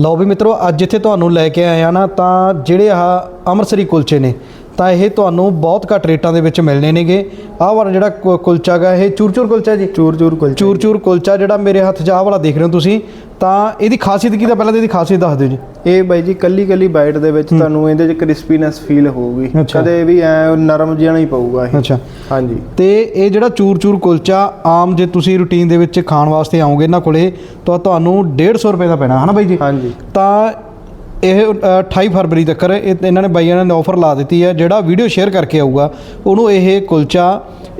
ਲਓ ਵੀ ਮਿੱਤਰੋ, ਅੱਜ ਇੱਥੇ ਤੁਹਾਨੂੰ ਲੈ ਕੇ ਆਏ ਆ ਨਾ, ਤਾਂ ਜਿਹੜੇ ਆਹ ਅੰਮ੍ਰਿਤਸਰੀ ਕੁਲਚੇ ਨੇ ਤਾਂ ਇਹ ਤੁਹਾਨੂੰ ਬਹੁਤ ਘੱਟ ਰੇਟਾਂ ਦੇ ਵਿੱਚ ਮਿਲਣੇ ਨੇਗੇ। ਆਹ ਵਾਲਾ ਜਿਹੜਾ ਕੁ- ਕੁਲਚਾ ਗਾ ਇਹ ਚੂਰ ਚੂਰ ਕੁਲਚਾ ਜੀ? ਚੂਰ ਚੂਰ ਕੁਲਚਾ ਚੂਰ ਚੂਰ ਕੁਲਚਾ ਜਿਹੜਾ ਮੇਰੇ ਹੱਥ 'ਚ ਆਹ ਵਾਲਾ ਦੇਖ ਰਹੇ ਹੋ ਤੁਸੀਂ ਤਾਂ ਇਹਦੀ ਖਾਸੀਅਤ ਕੀ ਤਾਂ ਪਹਿਲਾਂ ਤਾਂ ਇਹਦੀ ਖਾਸੀਅਤ ਦੱਸ ਦਿਓ ਜੀ। ਇਹ ਬਾਈ ਜੀ ਕੱਲੀ ਕੱਲੀ ਬਾਈਟ ਦੇ ਵਿੱਚ ਤੁਹਾਨੂੰ ਇਹਦੇ 'ਚ ਕ੍ਰਿਸਪੀਨੈਸ ਫੀਲ ਹੋਊਗੀ। ਅੱਛਾ। ਕਦੇ ਵੀ ਐ ਨਰਮ ਜਿਹਾ ਨਹੀਂ ਪਊਗਾ ਇਹ। ਅੱਛਾ। ਹਾਂਜੀ। ਤੇ ਇਹ ਜਿਹੜਾ ਚੂਰ ਚੂਰ ਕੁਲਚਾ ਆਮ ਜੇ ਤੁਸੀਂ ਰੂਟੀਨ ਦੇ ਵਿੱਚ ਖਾਣ ਵਾਸਤੇ ਆਓਗੇ ਇਹਨਾਂ ਕੋਲੇ ਤਾਂ ਤੁਹਾਨੂੰ 150 ਰੁਪਏ ਦਾ ਪੈਣਾ ਹਨਾ ਬਾਈ ਜੀ? ਹਾਂਜੀ। ਤਾਂ ਇਹ ਅ, 28 ਫਰਵਰੀ ਤੱਕ ਇਹ ਇਹਨਾਂ ਨੇ ਬਾਈਆਂ ਨੇ ਆਫਰ ਲਾ ਦਿੱਤੀ ਹੈ ਜਿਹੜਾ ਵੀਡੀਓ ਸ਼ੇਅਰ ਕਰਕੇ ਆਊਗਾ ਉਹਨੂੰ ਇਹ ਕੁਲਚਾ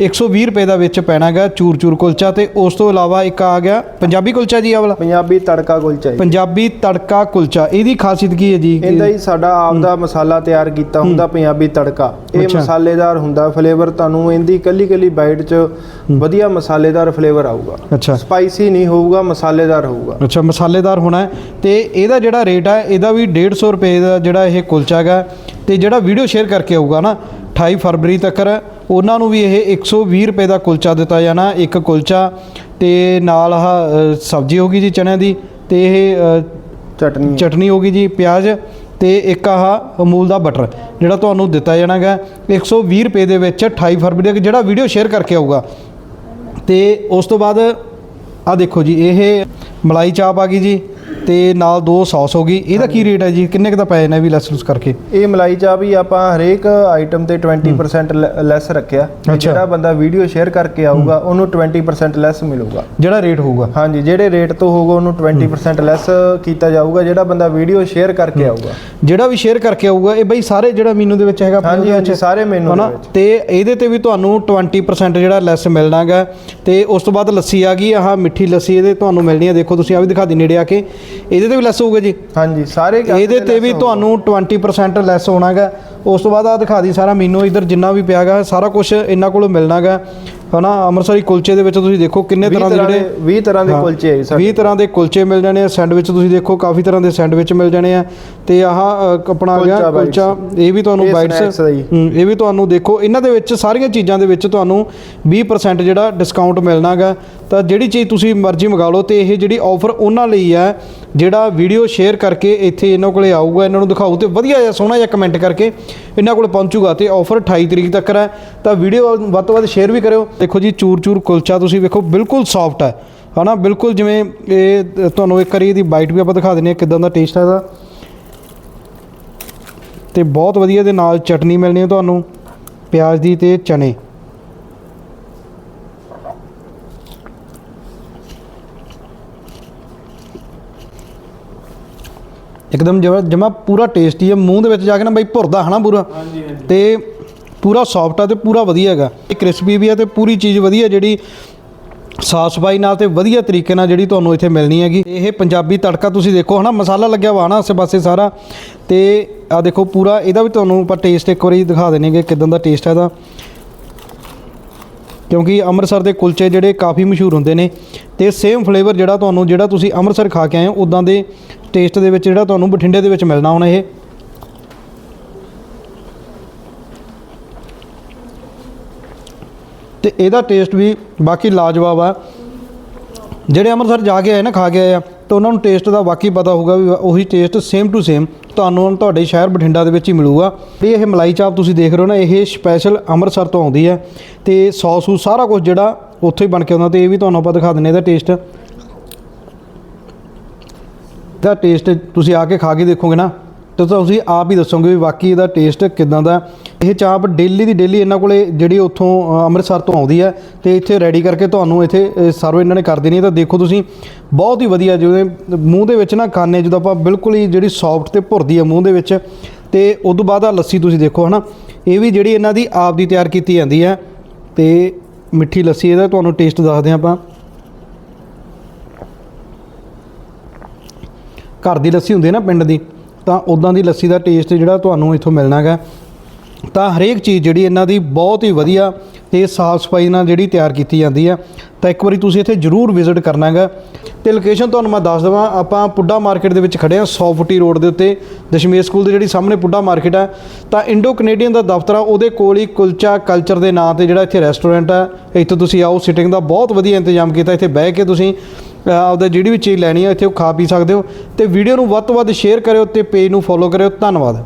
120 ਰੁਪਏ ਦਾ ਵਿੱਚ ਪੈਣਾਗਾ ਚੂਰ ਚੂਰ ਕੁਲਚਾ ਤੇ ਉਸ ਤੋਂ ਇਲਾਵਾ ਇੱਕ ਆ ਗਿਆ ਪੰਜਾਬੀ ਕੁਲਚਾ ਜੀ ਆ ਵਾਲਾ। ਪੰਜਾਬੀ ਤੜਕਾ ਕੁਲਚਾ ਜੀ। ਪੰਜਾਬੀ ਤੜਕਾ ਕੁਲਚਾ ਇਹਦੀ ਖਾਸੀਅਤ ਕੀ ਹੈ ਜੀ? ਇਹਦਾ ਹੀ ਸਾਡਾ ਆਪ ਦਾ ਮਸਾਲਾ ਤਿਆਰ ਕੀਤਾ ਹੁੰਦਾ ਪੰਜਾਬੀ ਤੜਕਾ। ਇਹ। ਮਸਾਲੇਦਾਰ ਹੁੰਦਾ ਫਲੇਵਰ ਤੁਹਾਨੂੰ ਇਹਦੀ ਕੱਲੀ ਕੱਲੀ ਬਾਈਟ 'ਚ ਵਧੀਆ ਮਸਾਲੇਦਾਰ ਫਲੇਵਰ ਆਊਗਾ। ਅੱਛਾ। ਸਪਾਈਸੀ ਨਹੀਂ ਹੋਊਗਾ ਮਸਾਲੇਦਾਰ ਹੋਊਗਾ। ਅੱਛਾ ਮਸਾਲੇਦਾਰ ਹੋਣਾ ਤੇ ਇਹਦਾ ਜਿਹੜਾ ਰੇਟ ਹੈ ਇਹਦਾ ਵੀ 150 ਰੁਪਏ ਦਾ ਜਿਹੜਾ ਇਹ ਕੁਲਚਾ ਹੈਗਾ। ਤੇ ਜਿਹੜਾ ਵੀਡੀਓ ਸ਼ੇਅਰ ਕਰਕੇ ਆਊਗਾ ਨਾ 28 ਫਰਵਰੀ ਤੱਕ ਉਹਨਾਂ ਨੂੰ ਵੀ ਇਹ 120 ਰੁਪਏ ਦਾ ਕੁਲਚਾ ਦਿੱਤਾ ਜਾਣਾ ਇੱਕ ਕੁਲਚਾ ਤੇ ਨਾਲ ਅ, ਸਬਜ਼ੀ ਹੋਗੀ ਜੀ ਚਣਿਆਂ ਦੀ ਤੇ ਇਹ ਚਟਨੀ। ਚਟਨੀ ਹੋਗੀ ਜੀ ਪਿਆਜ਼ ਤੇ ਇੱਕ ਆਹ ਅਮੂਲ ਦਾ ਬਟਰ ਜਿਹੜਾ ਤੁਹਾਨੂੰ ਦਿੱਤਾ ਜਾਣਾਗਾ 120 ਰੁਪਏ ਦੇ ਵਿੱਚ 28 ਫਰਵਰੀ ਤੱਕ ਜਿਹੜਾ ਵੀਡੀਓ ਸ਼ੇਅਰ ਕਰਕੇ ਆਊਗਾ। ਤੇ ਉਸ ਤੋਂ ਬਾਅਦ ਆ ਦੇਖੋ ਜੀ ਇਹ ਮਲਾਈ ਚਾਪ ਆ ਗਈ ਜੀ ਤੇ ਨਾਲ ਦੋ ਸੌਸ ਹੋ ਗਈ। ਇਹਦਾ ਕੀ ਰੇਟ ਹੈ ਜੀ? ਕਿੰਨੇ ਕੁ ਦਾ ਪੈ ਜਾਣਾ ਵੀ ਲੈਸ ਲੂਸ ਕਰਕੇ? ਇਹ ਮਲਾਈ ਚਾਹ ਵੀ ਆਪਾਂ ਹਰੇਕ ਆਈਟਮ ਤੇ 20% ਲੈਸ ਰੱਖਿਆ। ਵੀ ਅੱਛਾ। ਜਿਹੜਾ ਬੰਦਾ ਵੀਡੀਓ ਸ਼ੇਅਰ ਕਰਕੇ ਆਊਗਾ ਉਹਨੂੰ 20% ਲੈਸ ਮਿਲੂਗਾ। ਜਿਹੜਾ ਰੇਟ ਹੋਊਗਾ? ਹਾਂਜੀ ਜਿਹੜੇ ਰੇਟ ਤੋਂ ਹੋਊਗਾ ਉਹਨੂੰ 20% ਲੈਸ ਕੀਤਾ ਜਾਊਗਾ। ਜਿਹੜਾ ਬੰਦਾ ਵੀਡੀਓ ਸ਼ੇਅਰ ਕਰਕੇ ਆਊਗਾ। ਜਿਹੜਾ ਵੀ ਸ਼ੇਅਰ ਕਰਕੇ ਆਊਗਾ ਇਹ ਬਈ ਸਾਰੇ ਜਿਹੜਾ ਮੀਨੂ ਦੇ ਵਿੱਚ ਹੈਗਾ ਆਪਣੇ ਹਾਂਜੀ ਉਹਦੇ ਹਾਂਜੀ ਵਿੱਚ। ਸਾਰੇ ਮੇਨੂ ਦੇ ਹਨਾ? ਵਿੱਚ। ਤੇ ਇਹਦੇ ਤੇ ਵੀ ਤੁਹਾਨੂੰ 20% ਜਿਹੜਾ ਲੈਸ ਮਿਲਣਾਗਾ ਤੇ ਉਸ ਤੋਂ ਬਾਅਦ ਲੱਸੀ ਆ ਗਈ ਆਹ ਮਿੱਠੀ ਲੱਸੀ ਇਹਦੇ ਤੁਹਾਨੂੰ ਮਿਲਣੀ ਹੈ ਦੇਖੋ ਤੁਸੀਂ ਆ ਵੀ ਦਿਖਾ ਦੀ ਨੇੜੇ ਆ ਕੇ। ਇਹਦੇ ਤੇ ਵੀ ਲੈਸ ਹੋਊਗਾ ਜੀ? ਹਾਂਜੀ ਸਾਰੇ ਕਾਸੇ ਇਹਦੇ ਤੇ ਵੀ। ਤੁਹਾਨੂੰ 20% ਲੈਸ ਹੋਣਾਗਾ। ਉਸ ਤੋਂ ਬਾਅਦ ਆ ਦਿਖਾ ਦੀ ਸਾਰਾ ਮੀਨੂ ਇਧਰ ਜਿੰਨਾ ਵੀ ਪਿਆਗਾ ਸਾਰਾ ਕੁਝ ਇਹਨਾਂ ਕੋਲੋਂ ਮਿਲਣਾਗਾ। ਹਨਾ ਅੰਮ੍ਰਿਤਸਰੀ ਕੁਲਚੇ ਦੇ ਵਿੱਚ ਤੁਸੀਂ ਦੇਖੋ ਕਿੰਨੇ 20 ਤਰ੍ਹਾਂ ਦੇ ਜਿਹੜੇ 20 ਤਰ੍ਹਾਂ ਦੇ ਕੁਲਚੇ ਹੈ ਸਾਡੇ 20 ਤਰ੍ਹਾਂ ਦੇ ਕੁਲਚੇ ਮਿਲ ਜਾਣੇ ਆ ਸੈਂਡਵਿਚ ਤੁਸੀਂ ਦੇਖੋ ਕਾਫੀ ਤਰ੍ਹਾਂ ਦੇ ਸੈਂਡਵਿਚ ਮਿਲ ਜਾਣੇ ਆ। ਤੇ ਆਹ ਆਪਣਾ ਆ ਗਿਆ ਕੁਲਚਾ ਇਹ ਵੀ ਤੁਹਾਨੂੰ ਬਾਈਟਸ। ਇਹ ਵੀ ਤੁਹਾਨੂੰ ਦੇਖੋ ਇਹਨਾਂ ਦੇ ਵਿੱਚ ਸਾਰੀਆਂ ਚੀਜ਼ਾਂ ਦੇ ਵਿੱਚ ਤੁਹਾਨੂੰ 20% ਜਿਹੜਾ ਡਿਸਕਾਊਂਟ ਮਿਲਣਾਗਾ। ਤਾਂ ਜਿਹੜੀ ਚੀਜ਼ ਤੁਸੀਂ ਮਰਜ਼ੀ ਮੰਗਾ ਲਓ ਤੇ ਇਹ ਜਿਹੜੀ ਆਫਰ ਉਹਨਾਂ ਲਈ ਹੈ, ਜਿਹੜਾ ਵੀਡੀਓ ਸ਼ੇਅਰ ਕਰਕੇ ਇੱਥੇ ਇਹਨਾਂ ਕੋਲੇ ਆਊਗਾ, ਇਹਨਾਂ ਨੂੰ ਦਿਖਾਓ ਤੇ ਵਧੀਆ ਜਿਹਾ ਸੋਹਣਾ ਜਿਹਾ ਕਮੈਂਟ ਕਰਕੇ ਇਹਨਾਂ ਕੋਲ ਪਹੁੰਚੂਗਾ ਤੇ ਆਫਰ 28 ਤਰੀਕ ਤੱਕ ਹੈ। ਤਾਂ ਵੀਡੀਓ ਵੱਧ ਤੋਂ ਵੱਧ ਸ਼ੇਅਰ ਵੀ ਕਰਿਓ। ਦੇਖੋ ਜੀ ਚੂਰ ਚੂਰ ਕੁਲਚਾ ਤੁਸੀਂ ਵੇਖੋ, ਬਿਲਕੁਲ ਸੌਫਟ ਹੈ। ਹਨਾ, ਬਿਲਕੁਲ ਜਿਵੇਂ ਇਹ ਤੁਹਾਨੂੰ ਇੱਕ ਵਾਰੀ ਇਹਦੀ ਬਾਈਟ ਵੀ ਆਪਾਂ ਦਿਖਾ ਦਿੰਦੇ ਹਾਂ ਕਿਦਾਂ ਦਾ ਟੇਸਟ ਹੈ ਇਹਦਾ। ਤੇ ਬਹੁਤ ਵਧੀਆ ਦੇ ਨਾਲ ਚਟਨੀ ਮਿਲਣੀ ਹੈ ਤੁਹਾਨੂੰ, ਪਿਆਜ਼ ਦੀ ਤੇ ਚਨੇ। ਇੱਕਦਮ ਜਮਾ ਪੂਰਾ ਟੇਸਟੀ ਹੈ। ਮੂੰਹ ਦੇ ਵਿੱਚ ਜਾ ਕੇ ਨਾ ਬਾਈ ਭੁਰਦਾ ਹਨਾ ਪੂਰਾ। ਹਾਂਜੀ ਹਾਂਜੀ। ਤੇ ਪੂਰਾ ਸੌਫਟ ਆ ਤੇ ਪੂਰਾ ਵਧੀਆ ਹੈਗਾ। ਇਹ ਕ੍ਰਿਸਪੀ ਵੀ ਆ ਤੇ ਪੂਰੀ ਚੀਜ਼ ਵਧੀਆ ਜਿਹੜੀ ਸਾਫ਼ ਸਫ਼ਾਈ ਨਾਲ ਤੇ ਵਧੀਆ ਤਰੀਕੇ ਨਾਲ ਜਿਹੜੀ ਤੁਹਾਨੂੰ ਇੱਥੇ ਮਿਲਣੀ ਹੈਗੀ। ਇਹ ਪੰਜਾਬੀ ਤੜਕਾ ਤੁਸੀਂ ਦੇਖੋ ਹਨਾ ਮਸਾਲਾ ਲੱਗਿਆ ਵਾ ਨਾ ਆਸੇ ਪਾਸੇ ਸਾਰਾ। ਤੇ ਆ ਦੇਖੋ ਪੂਰਾ ਇਹਦਾ ਵੀ ਤੁਹਾਨੂੰ ਆਪਾਂ ਟੇਸਟ ਇੱਕ ਵਾਰੀ ਦਿਖਾ ਦੇਣਗੇ ਕਿਦਾਂ ਦਾ ਟੇਸਟ ਹੈ ਇਹਦਾ। ਕਿਉਂਕਿ ਅੰਮ੍ਰਿਤਸਰ ਦੇ ਕੁਲਚੇ ਜਿਹੜੇ ਕਾਫੀ ਮਸ਼ਹੂਰ ਹੁੰਦੇ ਨੇ। ਤੇ ਸੇਮ ਫਲੇਵਰ ਜਿਹੜਾ ਤੁਹਾਨੂੰ ਜਿਹੜਾ ਤੁਸੀਂ ਅੰਮ੍ਰਿਤਸਰ ਖਾ ਕੇ ਆਏ ਹੋ ਉਦਾਂ ਦੇ ਟੇਸਟ ਦੇ ਵਿੱਚ ਜਿਹੜਾ ਤੁਹਾਨੂੰ ਬਠਿੰਡੇ ਦੇ ਵਿੱਚ ਮਿਲਣਾ ਹੁਣ ਇਹ। ਤੇ ਇਹਦਾ ਟੇਸਟ ਵੀ ਬਾਕੀ ਲਾਜਵਾਬ ਆ। ਜਿਹੜੇ ਅੰਮ੍ਰਿਤਸਰ ਜਾ ਕੇ ਆਏ ਨਾ, ਖਾ ਕੇ ਆਏ ਆ, ਤਾਂ ਉਹਨਾਂ ਨੂੰ ਟੇਸਟ ਦਾ ਵਾਕਈ ਪਤਾ ਹੋਊਗਾ ਵੀ ਉਹੀ ਟੇਸਟ ਸੇਮ ਟੂ ਸੇਮ ਤੁਹਾਨੂੰ ਤੁਹਾਡੇ ਸ਼ਹਿਰ ਬਠਿੰਡਾ ਦੇ ਵਿੱਚ ਹੀ ਮਿਲੂਗਾ। ਤੇ ਇਹ ਮਲਾਈ ਚਾਪ ਤੁਸੀਂ ਦੇਖ ਰਹੇ ਹੋ ਨਾ, ਇਹ ਸਪੈਸ਼ਲ ਅੰਮ੍ਰਿਤਸਰ ਤੋਂ ਆਉਂਦੀ ਹੈ। ਤੇ ਸੌਸ ਸੂਸ ਸਾਰਾ ਕੁਝ ਜਿਹੜਾ ਉੱਥੇ ਹੀ ਬਣ ਕੇ ਆਉਂਦਾ, ਤੇ ਇਹ ਵੀ ਤੁਹਾਨੂੰ ਆਪਾਂ ਦਿਖਾ ਦਿੰਨੇ ਇਹਦਾ ਟੇਸਟ ਦਾ ਟੇਸਟ ਤੁਸੀਂ ਆ ਕੇ ਖਾ ਕੇ ਦੇਖੋਗੇ ਨਾ, ਤਾਂ ਤੁਸੀਂ ਆਪ ਹੀ ਦੱਸੋਗੇ ਵੀ ਵਾਕਈ ਇਹਦਾ ਟੇਸਟ ਕਿਦਾਂ ਦਾ ਇਹ ਚਾਪ ਡੇਲੀ ਦੀ ਡੇਲੀ ਇਹਨਾਂ ਕੋਲੇ ਜਿਹੜੀ ਉੱਥੋਂ ਅੰਮ੍ਰਿਤਸਰ ਤੋਂ ਆਉਂਦੀ ਹੈ ਤੇ ਇੱਥੇ ਰੈਡੀ ਕਰਕੇ ਤੁਹਾਨੂੰ ਇੱਥੇ ਸਰਵ ਇਹਨਾਂ ਨੇ ਕਰ ਦੇਣੀ ਹੈ। ਤਾਂ ਦੇਖੋ ਤੁਸੀਂ, ਬਹੁਤ ਹੀ ਵਧੀਆ ਜਿਵੇਂ ਮੂੰਹ ਦੇ ਵਿੱਚ ਨਾ ਖਾਣੇ ਜਦੋਂ ਆਪਾਂ ਬਿਲਕੁਲ ਹੀ ਜਿਹੜੀ ਸੌਫਟ ਤੇ ਭੁਰਦੀ ਹੈ ਮੂੰਹ ਦੇ ਵਿੱਚ, ਤੇ ਉਸ ਤੋਂ ਬਾਅਦ ਆ ਲੱਸੀ ਤੁਸੀਂ ਦੇਖੋ ਹਨਾ, ਇਹ ਵੀ ਜਿਹੜੀ ਇਹਨਾਂ ਦੀ ਆਪ ਦੀ ਤਿਆਰ ਕੀਤੀ ਜਾਂਦੀ ਹੈ। ਤੇ ਮਿੱਠੀ ਲੱਸੀ ਇਹਦਾ ਤੁਹਾਨੂੰ ਟੇਸਟ ਦੱਸਦੇ ਹਾਂ ਆਪਾਂ। ਘਰ ਦੀ ਲੱਸੀ ਹੁੰਦੀ ਹੈ ਨਾ ਪਿੰਡ ਦੀ, ਤਾਂ ਉਦਾਂ ਦੀ ਲੱਸੀ ਦਾ ਟੇਸਟ ਜਿਹੜਾ ਤੁਹਾਨੂੰ ਇੱਥੋਂ ਮਿਲਣਾ ਗਾ ਤਾਂ ਹਰੇਕ ਚੀਜ਼ ਜਿਹੜੀ ਇਹਨਾਂ ਦੀ ਬਹੁਤ ਹੀ ਵਧੀਆ ਤੇ ਸਾਫ਼ ਸਫ਼ਾਈ ਨਾਲ ਜਿਹੜੀ ਤਿਆਰ ਕੀਤੀ ਜਾਂਦੀ ਆ ਤਾਂ ਇੱਕ ਵਾਰੀ ਤੁਸੀਂ ਇੱਥੇ ਜ਼ਰੂਰ ਵਿਜ਼ਿਟ ਕਰਨਾ ਗਾ ਤੇ ਲੋਕੇਸ਼ਨ ਤੁਹਾਨੂੰ ਮੈਂ ਦੱਸ ਦਵਾਂ, ਆਪਾਂ ਪੁੱਡਾ ਮਾਰਕੀਟ ਦੇ ਵਿੱਚ ਖੜੇ ਆ 100 ਫੁੱਟੀ ਰੋਡ ਦੇ ਉੱਤੇ, ਦਸ਼ਮੇਸ਼ ਸਕੂਲ ਦੇ ਜਿਹੜੀ ਸਾਹਮਣੇ ਪੁੱਡਾ ਮਾਰਕੀਟ ਆ ਤਾਂ ਇੰਡੋ ਕੈਨੇਡੀਅਨ ਦਾ ਦਫ਼ਤਰ ਆ, ਉਹਦੇ ਕੋਲ ਹੀ ਕੁਲਚਾ ਕਲਚਰ ਦੇ ਨਾਂ ਤੇ ਜਿਹੜਾ ਇੱਥੇ ਰੈਸਟੋਰੈਂਟ ਆ ਇੱਥੇ ਤੁਸੀਂ ਆਓ ਸਿਟਿੰਗ ਦਾ ਬਹੁਤ ਵਧੀਆ ਇੰਤਜ਼ਾਮ ਕੀਤਾ, ਇੱਥੇ ਬਹਿ ਕੇ ਤੁਸੀਂ ਆਪਦਾ ਜਿਹੜੀ ਵੀ ਚੀਜ਼ ਲੈਣੀ ਹੈ ਇੱਥੇ ਉਹ ਖਾ ਪੀ ਸਕਦੇ ਹੋ। ਤੇ ਵੀਡੀਓ ਨੂੰ ਵੱਧ ਤੋਂ ਵੱਧ ਸ਼ੇਅਰ ਕਰਿਓ ਤੇ ਪੇਜ ਨੂੰ ਫੋਲੋ ਕਰਿਓ। ਧੰਨਵਾਦ।